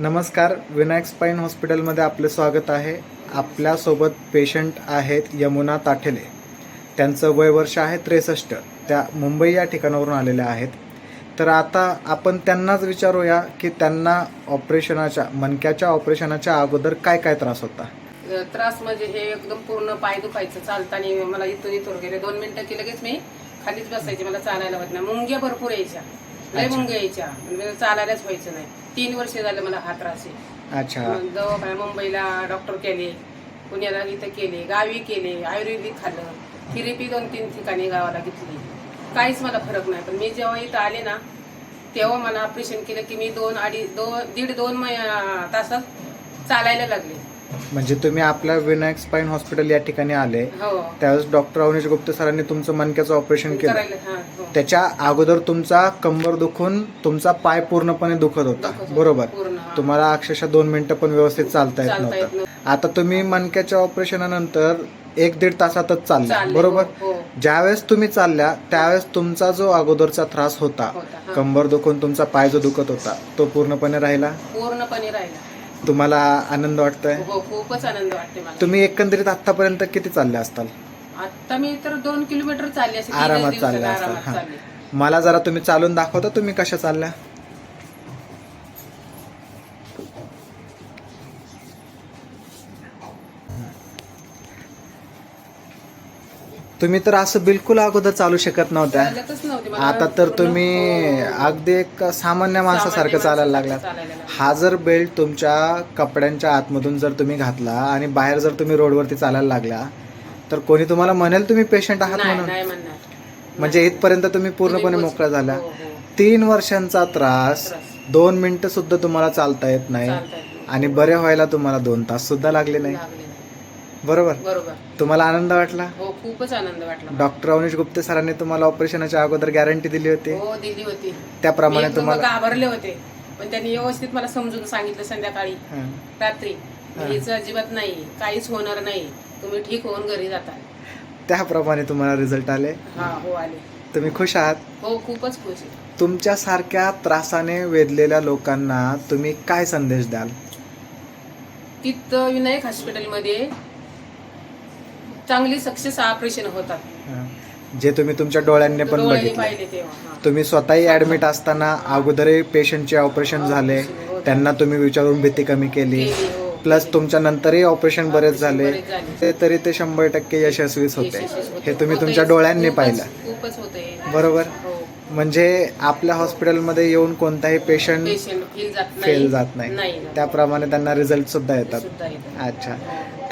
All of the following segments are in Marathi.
नमस्कार विनायक स्पाईन हॉस्पिटलमध्ये आपले स्वागत आहे. आपल्यासोबत पेशंट आहेत यमुना ताठेले. त्यांचं वय वर्ष आहे त्रेसष्ट. त्या मुंबई या ठिकाणावरून आलेल्या आहेत. तर आता आपण त्यांनाच विचारूया की त्यांना ऑपरेशनाच्या मनक्याच्या ऑपरेशनाच्या अगोदर काय काय त्रास होता? त्रास म्हणजे हे एकदम पूर्ण पाय दुखायचं चालताना मला इथून इथून गेले. दोन मिनिटं की लगेच मी खालीच बसायची मला चालायला होत नाही. मुंग्या भरपूर यायच्या. लय. मुंग्या यायच्या. म्हणजे चालायलाच व्हायचं नाही. तीन वर्ष झाले मला हा त्रास आहे. अच्छा. मग दवाखाना मुंबईला डॉक्टर केले पुण्याला इथं केले गावी केले आयुर्वेदिक खाल्लं. थेरपी दोन तीन ठिकाणी गावाला घेतली. काहीच मला फरक नाही. पण मी जेव्हा इथं आले ना तेव्हा मला ऑपरेशन केलं की मी दोन अडीच दोन दीड दोन तासात चालायला लागले. म्हणजे तुम्ही आपल्या विनायक स्पाईन हॉस्पिटल या ठिकाणी आले. हो. त्यावेळेस डॉक्टर अवनीश गुप्ते सरांनी तुमचं मणक्याचं ऑपरेशन केलं. करायला हा हो. त्याच्या अगोदर तुमचा कंबर दुखून तुमचा पाय पूर्णपणे दुखत होता. दुखत होता. बरोबर. पूर्ण हा. तुम्हाला अक्षरशः दोन मिनिटं पण व्यवस्थित चालता येत चालता येत नव्हतं. आता तुम्ही मणक्याच्या ऑपरेशनानंतर एक दीड तासातच चालल्या चालले, बरोबर? हो, हो. ज्यावेळेस तुम्ही चालल्या त्यावेळेस तुमचा जो अगोदरचा त्रास होता होता, हा. कंबर दुखून तुमचा पाय जो दुखत होता तो पूर्णपणे राहिला? पूर्णपणे राहिला. तुम्हाला आनंद वाटतोय? हो खूपच आनंद वाटते मला. तुम्ही एकंदरीत आतापर्यंत किती चालले असताल? आता मी तर दोन किलोमीटर चालले असे तीनच आरामात दिवसात चालले असताल आरामात हा. चालले. मला जरा तुम्ही चालून दाखवता तुम्ही कशा चालल्या? तुम्ही तर असं बिलकुल अगोदर चालू शकत नव्हत्या आता तर तुम्ही. अगदी एक सामान्य माणसासारखं चालायला लागला. हा जर बेल्ट तुमच्या कपड्यांच्या आतमधून जर तुम्ही घातला आणि बाहेर जर तुम्ही रोडवरती चालायला लागला तर कोणी तुम्हाला म्हणेल तुम्ही पेशंट आहात म्हणून म्हणजे इथपर्यंत तुम्ही पूर्णपणे तुम्ही मोकळ्या झाल्या हो, हो. तीन वर्षांचा त्रास. दोन मिनिटं सुद्धा तुम्हाला चालता येत नाही. आणि बरे व्हायला तुम्हाला दोन तास सुद्धा लागले नाही. बरोबर? बरोबर. तुम्हाला आनंद वाटला? हो खूपच आनंद वाटला. मला. डॉक्टर अवनीश गुप्ते सरांनी तुम्हाला ऑपरेशनाच्या अगोदर गॅरंटी दिली होती. हो दिली होती. त्याप्रमाणे एकदम तुम्हाला घाबरले होते पण त्यांनी व्यवस्थित मला समजून सांगितलं संध्याकाळी. हं. रात्री. हेच अजिबात नाही काहीच होणार नाही. तुम्ही ठीक होऊन घरी जाता. त्याप्रमाणे तुम्हाला रिझल्ट आले. हा हो आले. तुम्ही खुश आहात? हो खूपच खुश आहे. तुमच्यासारख्या त्रासाने वेधलेल्या लोकांना तुम्ही काय संदेश द्याल? तिथं विनायक हॉस्पिटलमध्ये चांगली सक्सेस ऑपरेशन होतात हं. जे तुम्ही तुमच्या डोळ्यांनी पण डोळ्यांनी बघितलं पाहिले तेव्हा हा. तुम्ही स्वतःही ऍडमिट असताना अगोदरही पेशंटचे ऑपरेशन झाले त्यांना तुम्ही विचारून भीती कमी केली केली, हो. प्लस तुमच्या नंतरही ऑपरेशन बरेच झाले बरेच झाले. ते तरी ते शंभर टक्के यशस्वीच होते यशस्वीच होते. हे तुम्ही. तुमच्या डोळ्यांनी खूपच- पाहिलं खूपच होते बरोबर हो म्हणजे आपल्या हॉस्पिटलमध्ये येऊन कोणताही पेशंट पेशंट फील जात नाही. फेल जात नाही. नाही त्याप्रमाणे त्यांना रिझल्ट सुद्धा येतात. सुद्धा येतात. अच्छा.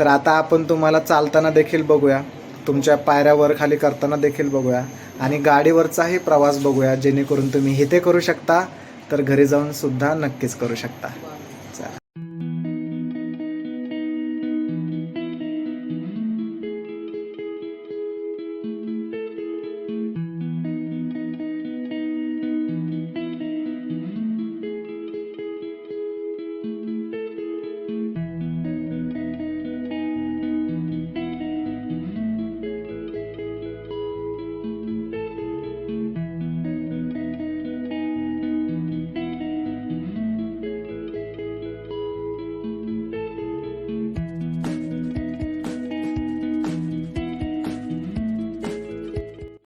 तर आता आपण तुम्हाला चालताना देखील बघूया. तुमच्या पायऱ्या वर खाली करताना देखील बघूया. आणि गाडीवरचाही प्रवास बघूया जेणेकरून तुम्ही इथे करू शकता तर घरी जाऊन सुद्धा नक्कीच करू शकता.